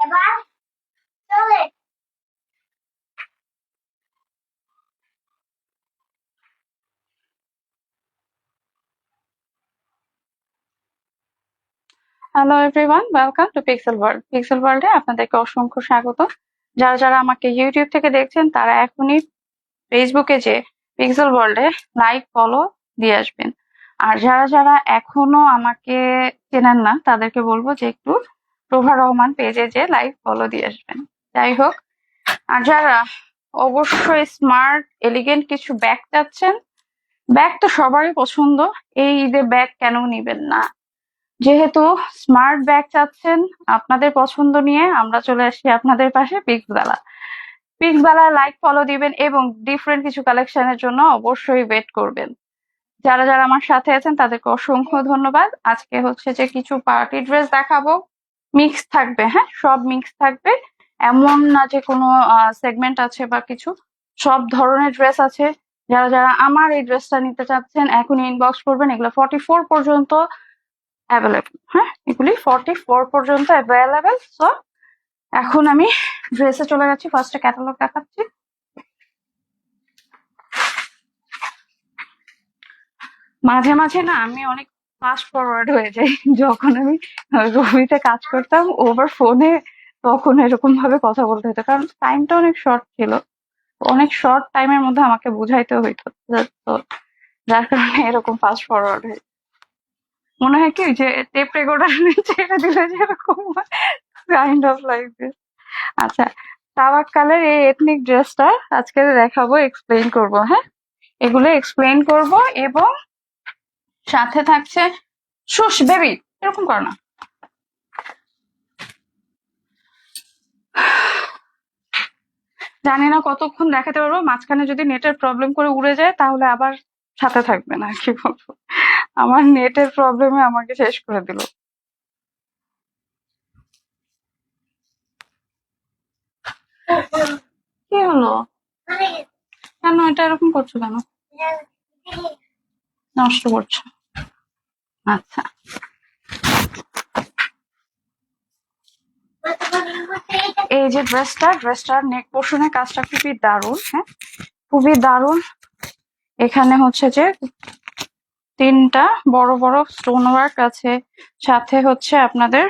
এবার চলে hello everyone welcome to pixel world pixel ওয়ার্ল্ডে আপনাদেরকে অসংখ্য স্বাগত। যারা যারা আমাকে ইউটিউব থেকে দেখছেন, তারা এখনই ফেসবুকে যে পিক্সেল ওয়ার্ল্ডে লাইক ফলো দিয়ে আসবেন। আর যারা যারা এখনও আমাকে চেনেন না, তাদেরকে বলব যে একটু প্রভা রহমান পেজে যে লাইক ফলো দিয়ে আসবেন। যাই হোক, আর যারা অবশ্যই স্মার্ট এলিগেন্ট কিছু ব্যাগ চাচ্ছেন ব্যাগ তো সবারই পছন্দ। এই ঈদে ব্যাগ কেন নিবেন না? যেহেতু স্মার্ট ব্যাগ চাচ্ছেন আপনাদের পছন্দ নিয়ে, আমরা চলে আসি আপনাদের পাশে pics Bela pics like follow দিবেন এবং ডিফারেন্ট কিছু কালেকশনের জন্য অবশ্যই ওয়েট করবেন। যারা যারা আমার সাথে আছেন, তাদেরকে অসংখ্য ধন্যবাদ। আজকে হচ্ছে যে কিছু পার্টি ড্রেস দেখাবো। মিক্স থাকবে হ্যাঁ? সব মিক্স থাকবে। এমন না যে কোনো সেগমেন্ট আছে বা কিছু। সব ধরনের ড্রেস আছে। যারা যারা আমার এই ড্রেসটা নিতে চাচ্ছেন এখন ইনবক্স করবেন। এগুলো ফর্টি ফোর পর্যন্ত অ্যাভেলেবল হ্যাঁ? এগুলি ফর্টি ফোর পর্যন্ত অ্যাভেলেবেল সো এখন আমি ড্রেসে চলে যাচ্ছি। ফার্স্টে ক্যাটালগ দেখাচ্ছি। মাঝে মাঝে না, আমি অনেক ফাস্ট ফরওয়ার্ড হয়ে যায়। যখন আমি রবিতে কাজ করতাম ওভার ফোনে তখন এরকম ভাবে কথা বলতে হতো। কারণ টাইমটা অনেক শর্ট ছিল। অনেক শর্ট টাইমের মধ্যে আমাকে বুঝাইতে হইতো তো যার কারণে এরকম ফাস্ট ফরওয়ার্ড হয়ে মনে হয় কি যে টেপ রেকর্ডার ছেড়ে দিলে যেরকম কাইন্ড অফ লাইক দিস আচ্ছা তাবাক কালের এই এথনিক ড্রেসটা আজকে দেখাবো এক্সপ্লেইন করব হ্যাঁ? এগুলো এক্সপ্লেইন করব এবং সাথে থাকছে শুশ বেবি এরকম করো না। জানি না কতক্ষণ দেখাতে পারব মাঝখানে যদি নেটের প্রবলেম করে উড়ে যায় তাহলে আবার সাথে থাকবে না কি বলব? আমার নেটের প্রবলেমে আমাকে শেষ করে দিল। কি হলো? কেন এটা এরকম করছ কেন? নষ্ট করছ। আচ্ছা। এই যে ড্রেসটা ড্রেসটার নেক পোর্শনের কাজটা খুবই দারুণ হ্যাঁ? খুবই দারুণ। এখানে হচ্ছে যে তিনটা বড় বড় স্টোন ওয়ার্ক আছে। সাথে হচ্ছে আপনাদের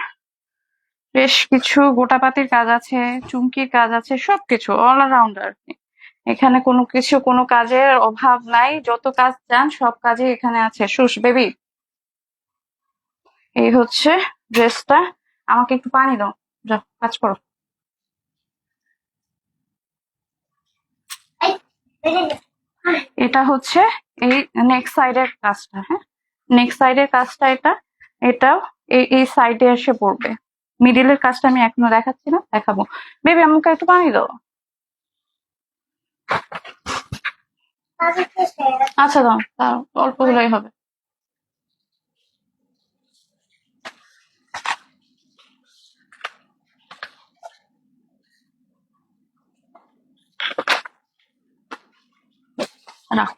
বেশ কিছু গোটাপাতির কাজ আছে, চুমকির কাজ আছে, সবকিছু অল আর কি এখানে কোনো কিছু, কোনো কাজের অভাব নাই। যত কাজ চান সব কাজে এখানে আছে। শুষ বেবি এই হচ্ছে ড্রেসটা আমাকে একটু পানি দাও। যা, কাজ করো। এটা হচ্ছে এই নেক্সট সাইডের কাজটা হ্যাঁ? নেক্সট সাইডের কাজটা এটা, এটাও এই এই সাইডে এসে পড়বে। মিডিলের কাজটা আমি এখনও দেখাচ্ছি না, দেখাবো। বেবি আমাকে একটু পানি দাও। আচ্ছা দাও। দাও, অল্প হলেই হবে। রাখো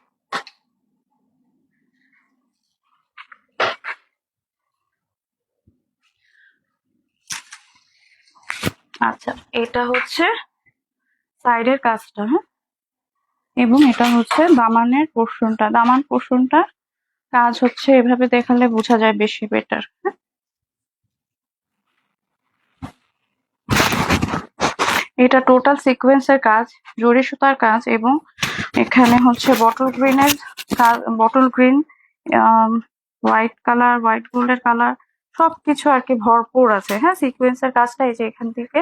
আচ্ছা এটা হচ্ছে সাইডের কাজটা হ্যাঁ? এবং এটা হচ্ছে দামানের পোর্শনটা। দামান পোর্শনটা কাজ হচ্ছে এভাবে দেখালে বোঝা যায় বেশি বেটার হ্যাঁ? এটা টোটাল সিকোয়েন্সের কাজ জরি সুতার কাজ এবং এখানে হচ্ছে বটল গ্রিনের bottle green white colour white গোল্ডের কালার সবকিছু আর কি ভরপুর আছে। হ্যাঁ সিকোয়েন্সের কাজটা এই যে এখান থেকে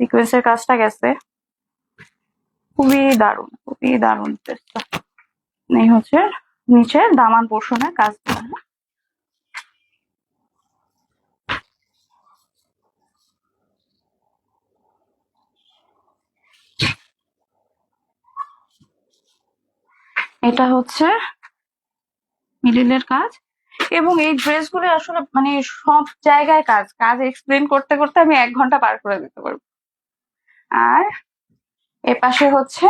সিকোয়েন্সের কাজটা গেছে। খুবই দারুণ খুবই দারুণ এই হচ্ছে নিচের দামান পোষণের কাজটা এটা হচ্ছে মিডিলের কাজ। এবং এই ড্রেসগুলো আসলে মানে সব জায়গায় কাজ। কাজ এক্সপ্লেন করতে করতে আমি এক ঘণ্টা পার করে দিতে পারব। আর এ পাশে হচ্ছে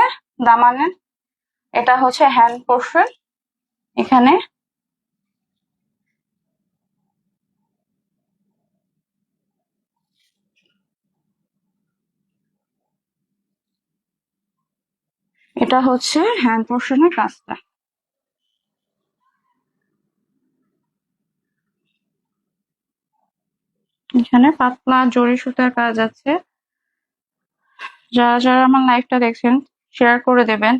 দামানের। এটা হচ্ছে হ্যান্ড পোর্শন এখানে এটা হচ্ছে হ্যান্ড পোর্শনের কাজটা। এখানে পাতলা জরি সুতার কাজ আছে। যারা যারা আমার লাইভটা দেখছেন শেয়ার করে দেবেন।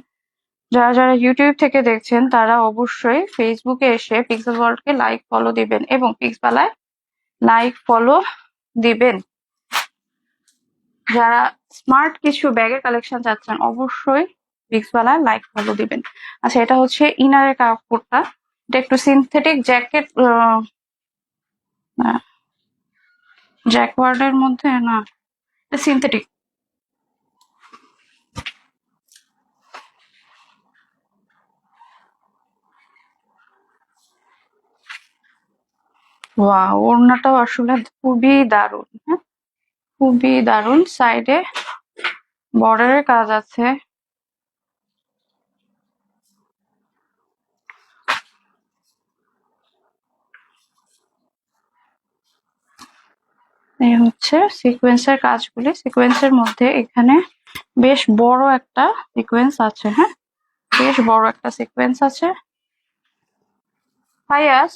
যারা যারা ইউটিউব থেকে দেখছেন, তারা অবশ্যই ফেসবুকে এসে পিক্সেল ওয়ার্ল্ডকে লাইক ফলো দিবেন এবং পিক্সবালায় লাইক ফলো দিবেন। যারা স্মার্ট কিছু ব্যাগের কালেকশন চাচ্ছেন, অবশ্যই পিক্সবালায় লাইক ফলো দিবেন। আচ্ছা এটা হচ্ছে ইনারের কাপড়টা। এটা একটু সিনথেটিক জ্যাকেট জ্যাকওয়ার্ডের মধ্যে, না, এটা সিনথেটিক ওড়নাটাও আসলে খুবই দারুণ হ্যাঁ? খুবই দারুণ। সাইডে বর্ডারের কাজ আছে। এই হচ্ছে সিকোয়েন্সের কাজগুলি। সিকোয়েন্সের মধ্যে এখানে বেশ বড় একটা সিকোয়েন্স আছে হ্যাঁ? বেশ বড় একটা সিকোয়েন্স আছে। ফায়াস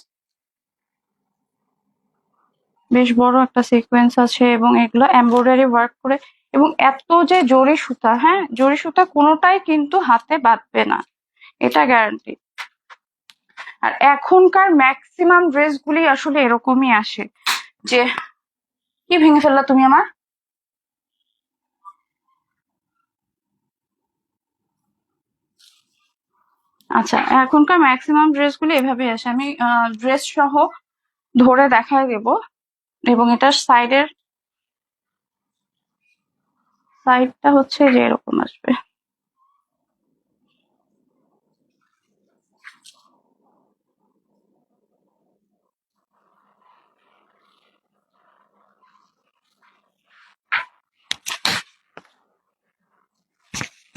বেশ বড় একটা সিকোয়েন্স আছে এবং এগুলো এমব্রয়ডারি ওয়ার্ক করে এবং এত যে জরি সুতা হ্যাঁ? জরি সুতা কোনোটাই কিন্তু হাতে বাঁধবে না। এটা গ্যারান্টি আর এখনকার ম্যাক্সিমাম ড্রেসগুলি আসলে এরকমই আসে যে কি ভেঙে ফেললা তুমি আমার? আচ্ছা এখনকার ম্যাক্সিমাম ড্রেসগুলো এভাবে আসে। আমি ড্রেস সহ ধরে দেখায় দেব। এবং এটার সাইডের সাইডটা হচ্ছে যে এরকম আসবে।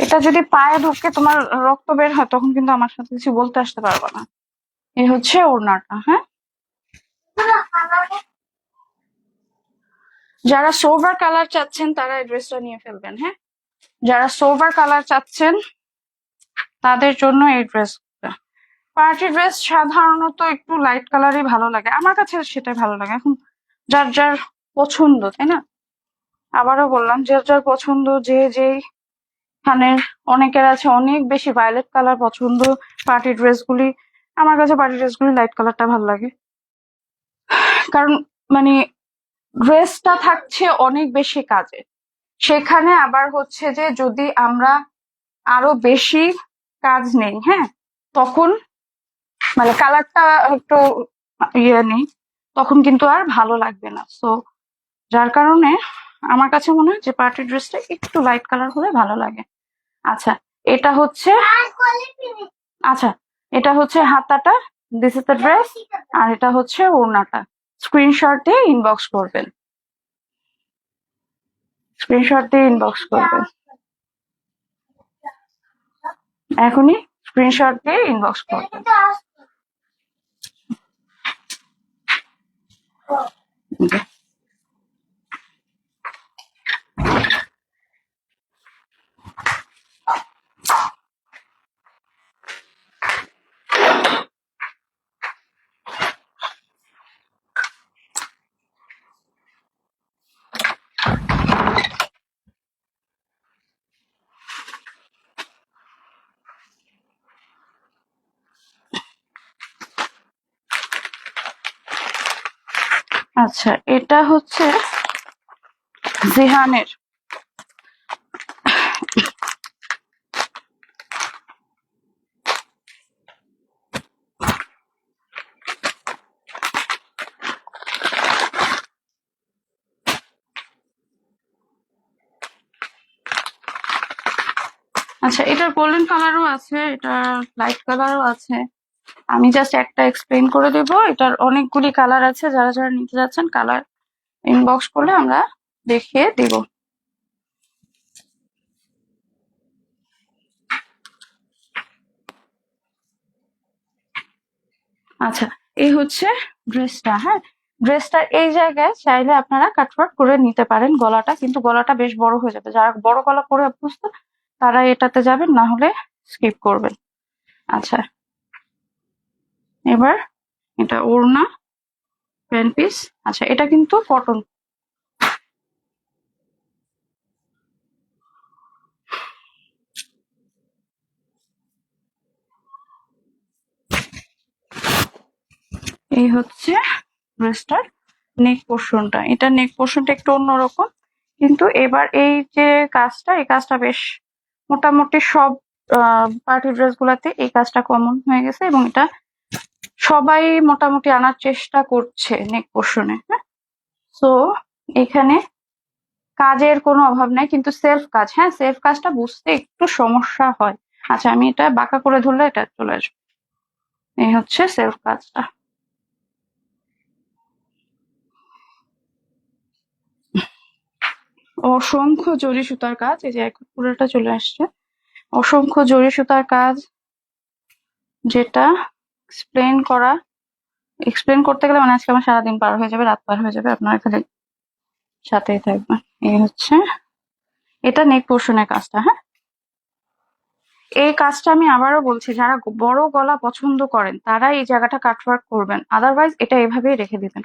এটা যদি পায়ে ঢুকে তোমার রক্ত বের হয়, তখন কিন্তু আমার সাথে কিছু বলতে আসতে পারবে না। এই হচ্ছে ওড়নাটা হ্যাঁ? যারা সোভার কালার চাচ্ছেন, তারা ড্রেসটা নিয়ে ফেলবেন হ্যাঁ? যারা সোভার কালার চাচ্ছেন, তাদের জন্য এই ড্রেসটা পার্টি ড্রেস সাধারণত একটু লাইট কালারই ভালো লাগে। আমার কাছে সেটাই ভালো লাগে। এখন যার যার পছন্দ, তাই না? আবারও বললাম, যার যার পছন্দ, যে যেই খানের অনেকের আছে অনেক বেশি ভায়োলেট কালার পছন্দ পার্টি ড্রেসগুলি আমার কাছে পার্টি ড্রেসগুলি লাইট কালারটা ভালো লাগে। কারণ মানে ড্রেসটা থাকছে অনেক বেশি কাজে। সেখানে আবার হচ্ছে যে যদি আমরা আরও বেশি কাজ নেই হ্যাঁ? তখন মানে কালারটা একটু ইয়ে নেই, তখন কিন্তু আর ভালো লাগবে না। সো যার কারণে আমার কাছে মনে হয় যে পার্টি ড্রেসটা একটু লাইট কালার হলে ভালো লাগে। আচ্ছা এটা হচ্ছে আচ্ছা এটা হচ্ছে হাতাটা দিস ইজ দ্য ড্রেস আর এটা হচ্ছে ওড়নাটা। স্ক্রিনশট দিয়ে ইনবক্স করবেন। স্ক্রিনশট দিয়ে ইনবক্স করবেন। এখনই স্ক্রিনশট দিয়ে ইনবক্স করবেন. আচ্ছা এটা হচ্ছে জিহানের। আচ্ছা এটার গোল্ডেন কালারও আছে এটা লাইট কালারও আছে। আমি জাস্ট একটা এক্সপ্লেন করে দেব। এটার অনেকগুলি কালার আছে, যারা যারা নিতে যাচ্ছেন কালার ইনবক্স করলে আমরা দেখিয়ে দেব। আচ্ছা এই হচ্ছে ড্রেসটা হ্যাঁ? ড্রেসটার এই জায়গায় চাইলে আপনারা কাটওয়ার্ক করে নিতে পারেন গলাটা, কিন্তু গলাটা বেশ বড় হয়ে যাবে। যারা বড় গলা পরে অভ্যস্ত, তারা এটাতে যাবেন, না হলে স্কিপ করবেন। আচ্ছা এবার এটা ওড়না প্যান্ট পিস আচ্ছা এটা কিন্তু কটন এই হচ্ছে ড্রেসটার নেক পোর্শনটা এটা নেক পোর্শনটা একটু অন্যরকম, কিন্তু এবার এই যে কাজটা, এই কাজটা বেশ মোটামুটি সব পার্টি ড্রেস গুলাতে এই কাজটা কমন হয়ে গেছে এবং এটা সবাই মোটামুটি আনার চেষ্টা করছে নেক পোর্শনে হ্যাঁ? সো এখানে কাজের কোনো অভাব নাই, কিন্তু সেলফ কাজ হ্যাঁ? সেলফ কাজটা বুঝতে একটু সমস্যা হয়। আচ্ছা আমি এটা বাঁকা করে ধরলে এটা চলে আসবে। এই হচ্ছে সেলফ কাজটা। অসংখ্য জরি সুতার কাজ, এই যে এখন পুরোটা চলে আসছে। অসংখ্য জরি সুতার কাজ, যেটা এক্সপ্লেন করা এক্সপ্লেন করতে গেলে মানে আজকে আমার সারাদিন পার হয়ে যাবে, রাত পার হয়ে যাবে, আপনারা খালি সাথেই থাকবেন। এই হচ্ছে, এটা নেক পোর্শনের কাজটা হ্যাঁ? এই কাজটা আমি আবারও বলছি, যারা বড় গলা পছন্দ করেন তারা এই জায়গাটা কাটওয়ার্ক করবেন। আদারওয়াইজ এটা এভাবেই রেখে দিবেন।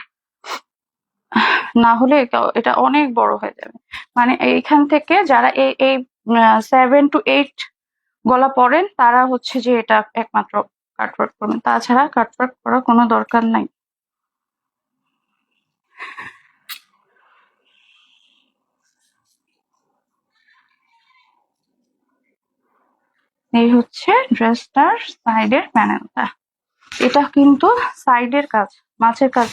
না হলে এটা- অনেক বড় হয়ে যাবে। মানে এইখান থেকে যারা এই এই সেভেন টু এইট গলা পড়েন, তারা হচ্ছে যে এটা একমাত্র কাটওয়ার্ক করবেন তাছাড়া কাটওয়ার্ক করার কোনো দরকার নাই। এই হচ্ছে ড্রেসটার সাইডের প্যানেলটা। এটা কিন্তু সাইডের কাজ, মাছের কাজ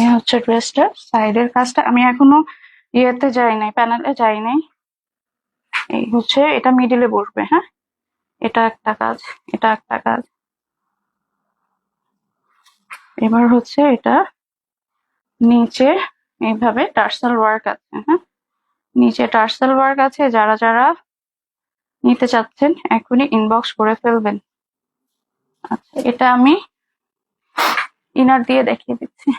এই হচ্ছে ড্রেসটার সাইডের কাজটা। আমি এখনও ইয়েতে যাই নাই, প্যানেলে যাই নাই। এই হচ্ছে এটা মিডিলে বসবে হ্যাঁ? এটা একটা কাজ, এটা একটা কাজ। এবার হচ্ছে এটা নিচে এইভাবে টার্সাল ওয়ার্ক আছে হ্যাঁ? নিচে টার্সাল ওয়ার্ক আছে, যারা যারা নিতে চাচ্ছেন, এখনই ইনবক্স করে ফেলবেন। আচ্ছা এটা আমি ইনার দিয়ে দেখিয়ে দিচ্ছি।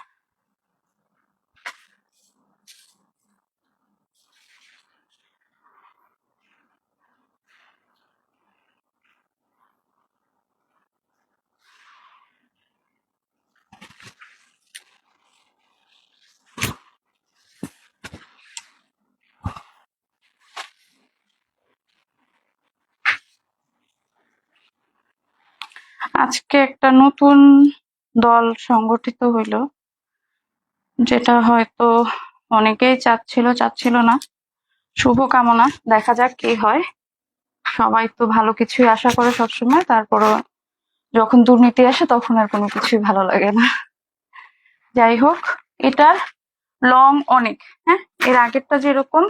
আজকে একটা নতুন দল সংগঠিত হইল, যেটা হয়তো অনেকেই চাচ্ছিল চাচ্ছিল না। শুভকামনা, দেখা যাক কি হয়। সবাই তো ভালো কিছুই আশা করে সবসময়, তারপরও যখন দুর্নীতি আসে তখন আর কোনো কিছুই ভালো লাগে না। যাই হোক, এটা লং অনেক হ্যাঁ? এর আগেরটা যেরকম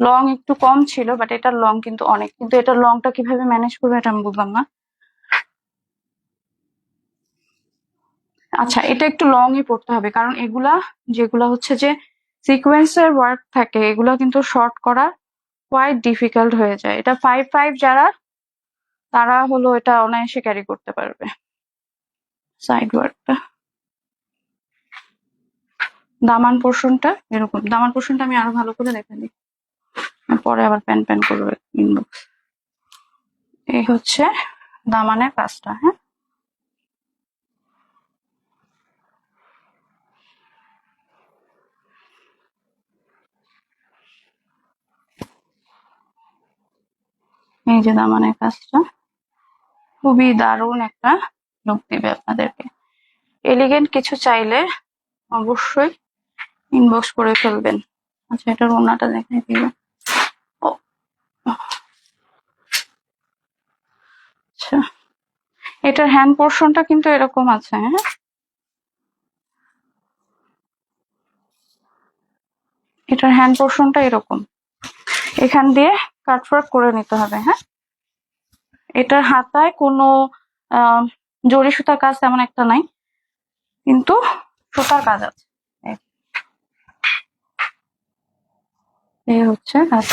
লং একটু কম ছিল বাট এটার লং কিন্তু অনেক। কিন্তু এটার লংটা কীভাবে ম্যানেজ করবে এটা আমি বুঝলাম না। আচ্ছা এটা একটু লং লংই পড়তে হবে, কারণ এগুলা যেগুলা হচ্ছে যে সিকোয়েন্সের ওয়ার্ক থাকে, এগুলা কিন্তু শর্ট করা কোয়াইট ডিফিকাল্ট হয়ে যায়। এটা ফাইভ ফাইভ যারা, তারা হলো এটা অনায়াসে ক্যারি করতে পারবে। সাইড ওয়ার্কটা দামান পোর্শনটা এরকম। দামান পোর্শনটা আমি আরও ভালো করে দেখে দিই পরে আবার প্যান প্যান করবে ইনবক্স এই হচ্ছে দামানের কাজটা হ্যাঁ? এই যে দামানের কাজটা। খুবই দারুণ একটা লুক দিবে আপনাদেরকে। এলিগেন্ট কিছু চাইলে অবশ্যই ইনবক্স করে ফেলবেন। আচ্ছা এটার ওনাটা দেখাই দিব ও আচ্ছা। এটার হ্যান্ড পোর্শনটা কিন্তু এরকম আছে হ্যাঁ? এটার হ্যান্ড পোর্শনটা এরকম। এখান দিয়ে কাটওয়ার্ক করে নিতে হবে হ্যাঁ? এটার হাতায় কোনো জরি সুতার কাজ তেমন একটা নাই, কিন্তু সুতার কাজ আছে। এই- হচ্ছে কাজ।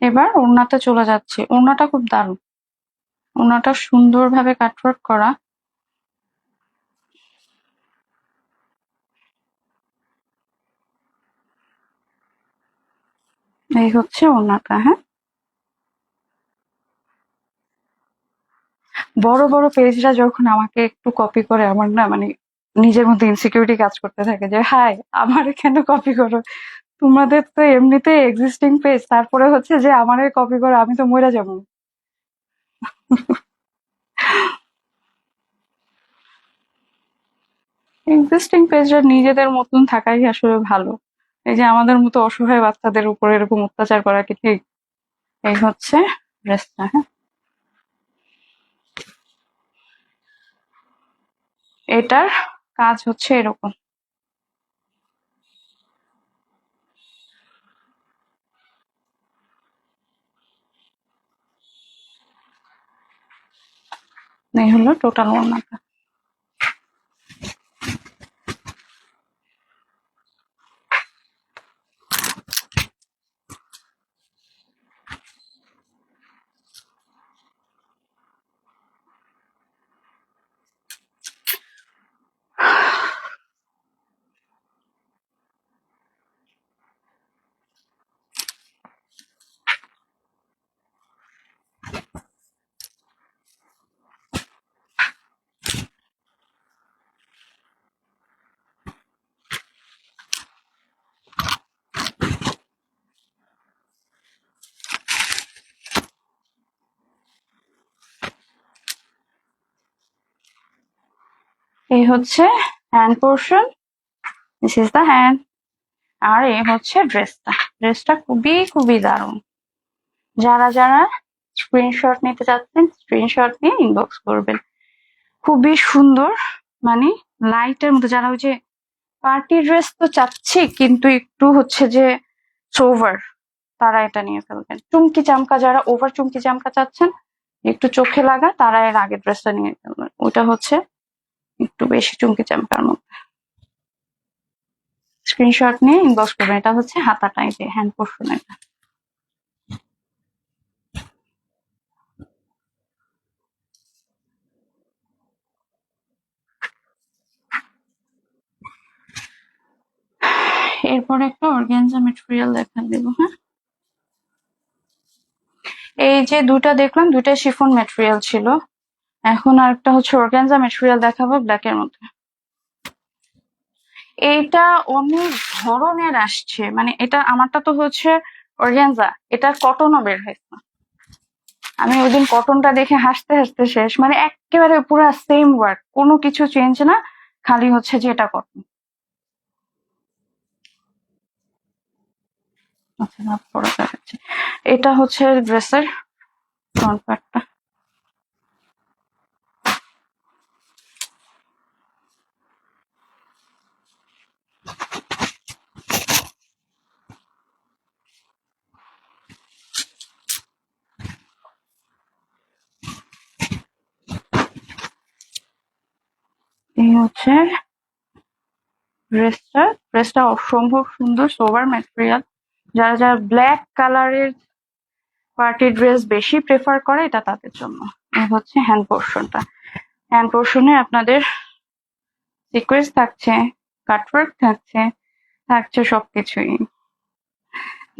এবার ওড়নাতে চলে যাচ্ছে। ওড়নাটা খুব দারুণ। ওনাটা সুন্দরভাবে কাটওয়ার্ক করা। এই হচ্ছে ওনাটা হ্যাঁ? বড় বড় পেজরা যখন আমাকে একটু কপি করে, আমার না মানে নিজের মধ্যে ইনসিকিউরিটি কাজ করতে থাকে যে হাই আমার কেন কপি করো? তোমাদের তো এমনিতে এক্সিস্টিং পেজ তারপরে হচ্ছে যে, আমারে কপি করো, আমি তো মরে যাব। এক্সিস্টিং পেজরা নিজেদের মতন থাকাই আসলে ভালো। এই যে আমাদের মতো অসহায় বাচ্চাদের উপর এরকম অত্যাচার করা কি ঠিক? এই হচ্ছে হ্যাঁ? এটার কাজ হচ্ছে এরকম। এই হলো টোটাল ওড়নাটা এই হচ্ছে hand portion this is the hand আর এই হচ্ছে ড্রেসটা ড্রেসটা খুবই খুবই দারুণ। যারা যারা স্ক্রিনশট নিতে চাচ্ছেন স্ক্রিনশট নিয়ে ইনবক্স করবেন। খুবই সুন্দর মানে লাইটের মধ্যে যারা ওই যে পার্টি ড্রেস তো চাচ্ছি, কিন্তু একটু হচ্ছে যে সোভার তারা এটা নিয়ে ফেলবেন। চুমকি চামকা, যারা ওভার চুমকি চামকা চাচ্ছেন, একটু চোখে লাগা, তারা এর আগের ড্রেসটা নিয়ে ফেলবেন। ওইটা হচ্ছে একটু বেশি চুমকি চামকার মধ্যে। স্ক্রিনশট নিয়ে ইনবক্স করবেন। এটা হচ্ছে হাতাটা, এই যে হ্যান্ড পোর্শন এটা। এরপর একটা মেটেরিয়াল দেখা দেব হ্যাঁ? এই যে দুটা দেখলাম দুটা শিফন মেটেরিয়াল ছিল। এখন আরেকটা হচ্ছে অর্গ্যানজা মেটেরিয়াল দেখাবো ব্ল্যাক এর মধ্যে। এইটা অনেক ধরনের আসছে মানে এটা আমারটা তো হচ্ছে অর্গ্যানজা এটা কটনও বের হয়েছে। আমি ওই দিন কটনটা দেখে হাসতে হাসতে শেষ মানে একেবারে পুরো সেম ওয়ার্ক কোনো কিছু চেঞ্জ না, খালি হচ্ছে যে এটা কটন আচ্ছা এটা হচ্ছে ড্রেসের ফ্রন্ট পার্টটা এই হচ্ছে ড্রেসটা ড্রেসটা অসম্ভব সুন্দর সোভার ম্যাটেরিয়াল যারা যারা ব্ল্যাক কালারের পার্টি ড্রেস বেশি প্রেফার করে, এটা তাদের জন্য। এই হচ্ছে হ্যান্ড পোর্শনটা হ্যান্ড পোর্শনে আপনাদের সিকোয়েন্স থাকছে কাটওয়ার্ক থাকছে থাকছে সবকিছুই।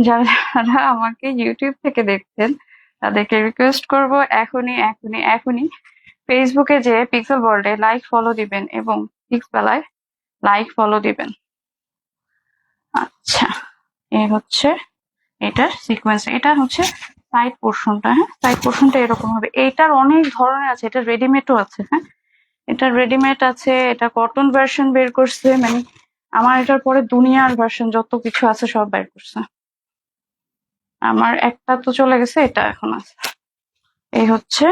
যারা যারা আমাকে ইউটিউব থেকে দেখছেন, তাদেরকে রিকোয়েস্ট করব, এখনই এখনই এখনই ফেসবুকে যে পিক্সেল ওয়ার্ল্ডে লাইক ফলো দিবেন এবং পিক্স বেলায় লাইক ফলো দিবেন। আচ্ছা এই হচ্ছে এটার সিকোয়েন্স এটা হচ্ছে সাইড পোর্শনটা হ্যাঁ? সাইড পোর্শনটা এরকম হবে। এইটার অনেক ধরনের আছে। এটা রেডিমেডও আছে হ্যাঁ? এটা রেডিমেড আছে, এটা কটন ভার্সন বের করছে মানে আমার এটার পরে দুনিয়ার ভার্সন যত কিছু আছে সব বের করছে। আমার একটা তো চলে গেছে, এটা এখন আছে। এই হচ্ছে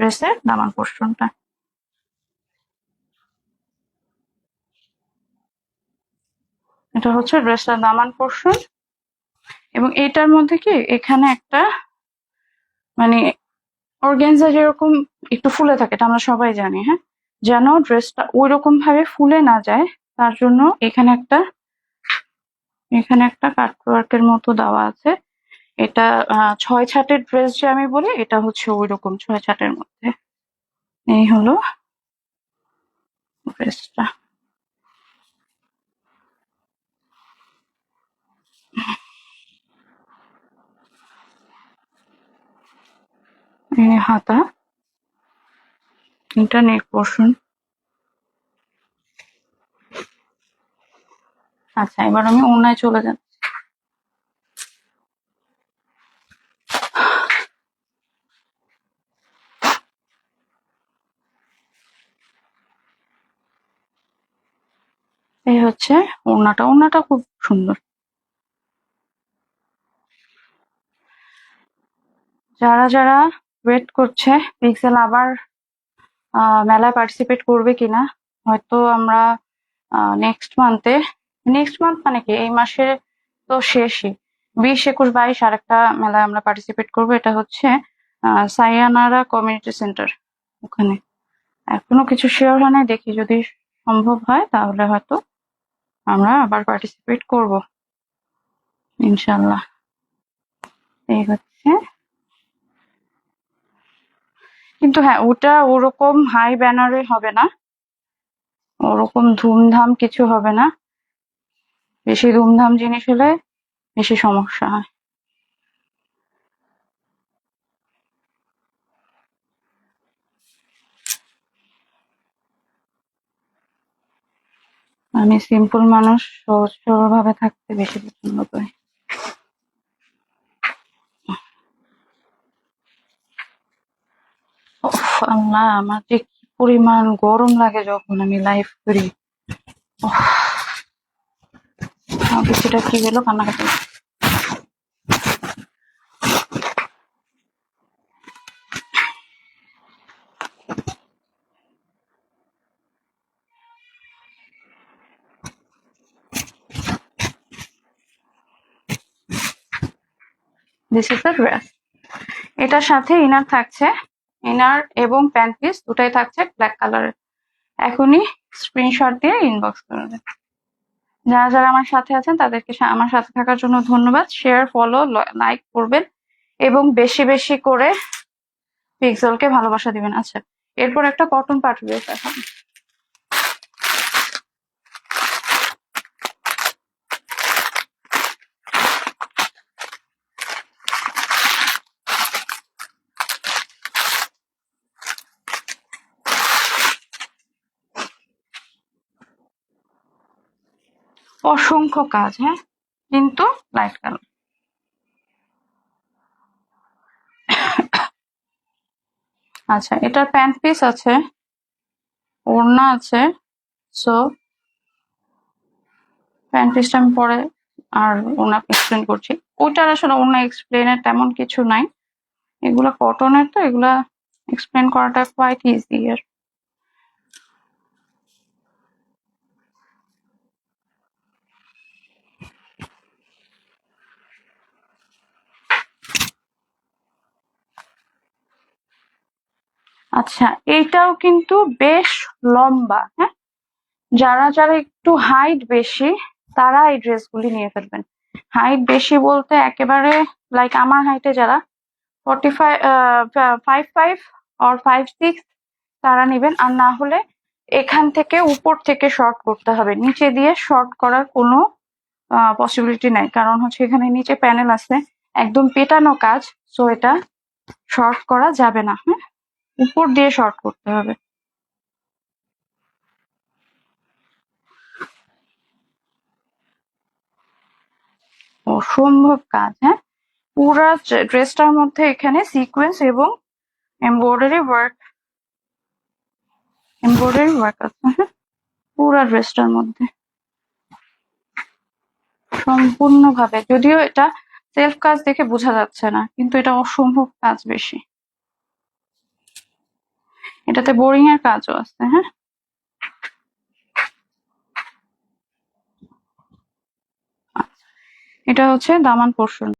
ড্রেসের দামান পোর্শনটা এটা হচ্ছে ড্রেসটার দামান পোর্শন এবং এটার মধ্যে কি এখানে একটা মানে অর্গেনজা যেরকম একটু ফুলে থাকে, এটা আমরা সবাই জানি হ্যাঁ? যেন ড্রেসটা ওই রকম ভাবে ফুলে না যায়, তার জন্য এখানে একটা এখানে একটা কাটওয়ার্কের মতো দেওয়া আছে। এটা ছয় ছাটের ড্রেস যে আমি বলি, এটা হচ্ছে ওই রকম ছয় ছাটের মধ্যে। এই হলো ড্রেসটা। হাতা। এটা নেক পোর্শন। আচ্ছা এবার আমি ওনায় চলে যাচ্ছি এই হচ্ছে ওড়নাটা। ওড়নাটা খুব সুন্দর। যারা যারা ওয়েট করছে পিক্সেল আবার মেলায় পার্টিসিপেট করবে কিনা, হয়তো আমরা নেক্সট মান্থে নেক্সট মান্থ মানে কি? এই মাসের তো শেষই। বিশ, একুশ, বাইশ আরেকটা মেলায় আমরা পার্টিসিপেট করব। এটা হচ্ছে সাইয়ানারা কমিউনিটি সেন্টার ওখানে। এখনও কিছু শিওর হয় নাই, দেখি যদি সম্ভব হয়, তাহলে হয়তো আমরা আবার পার্টিসিপেট করব। ইনশাল্লাহ এই হচ্ছে। কিন্তু হ্যাঁ ওটা ওরকম হাই ব্যানারে হবে না। ওরকম ধুমধাম কিছু হবে না। বেশি ধুমধাম জিনিস হলে বেশি সমস্যা হয়। আমি সিম্পল মানুষ, সহজ সরল ভাবে থাকতে বেশি পছন্দ করি। না আমার যে কি পরিমাণ গরম লাগে যখন আমি লাইফ করি। সেটা কি গেল? কান্নাকাটি দিস ইজ দ্য ড্রেস এটার সাথে ইনার থাকছে ইনার এবং প্যান্ট পিস দুটাই থাকছে ব্ল্যাক কালারের এখনই স্ক্রিনশট দিয়ে ইনবক্স করবেন যারা যারা আমার সাথে আছেন, তাদেরকে আমার সাথে থাকার জন্য ধন্যবাদ। শেয়ার ফলো লাইক করবেন এবং বেশি বেশি করে পিক্সেলকে ভালোবাসা দিবেন। আচ্ছা এরপর একটা কটন পার্টি ড্রেস এখন অসংখ্য কাজ হ্যাঁ? কিন্তু লাইট কালার আচ্ছা এটার প্যান্ট পিস আছে, ওড়না আছে সো প্যান্ট পিসটা আমি পরে আর ওনা এক্সপ্লেন করছি। ওইটার আসলে ওনা এক্সপ্লেনের তেমন কিছু নাই। এগুলা কটনের তো, এগুলা এক্সপ্লেন করাটা কোয়াইট ইজি আর। আচ্ছা এইটাও কিন্তু বেশ লম্বা হ্যাঁ? যারা যারা একটু হাইট বেশি, তারা এই ড্রেসগুলি নিয়ে ফেলবেন। হাইট বেশি বলতে একেবারে লাইক আমার হাইটে যারা ফর্টি ফাইভ ফাইভ ফাইভ আর ফাইভ সিক্স তারা নেবেন। আর না হলে এখান থেকে উপর থেকে শর্ট করতে হবে। নিচে দিয়ে শর্ট করার কোনো পসিবিলিটি নাই। কারণ হচ্ছে এখানে নিচে প্যানেল আছে। একদম পেটানো কাজ সো এটা শর্ট করা যাবে না হ্যাঁ? উপর দিয়ে শর্ট করতে হবে। অসম্ভব কাজ হ্যাঁ? পুরা ড্রেসটার মধ্যে এখানে সিকোয়েন্স এবং এমব্রয়ডারি ওয়ার্ক এমব্রয়ডারি ওয়ার্ক আছে হ্যাঁ? পুরা ড্রেসটার মধ্যে। সম্পূর্ণভাবে, যদিও এটা সেলফ কাজ দেখে বোঝা যাচ্ছে না, কিন্তু এটা অসম্ভব কাজ বেশি। এটাতে বোরিং এর কাজও আছে হ্যাঁ? এটা হচ্ছে দামান পোর্শন।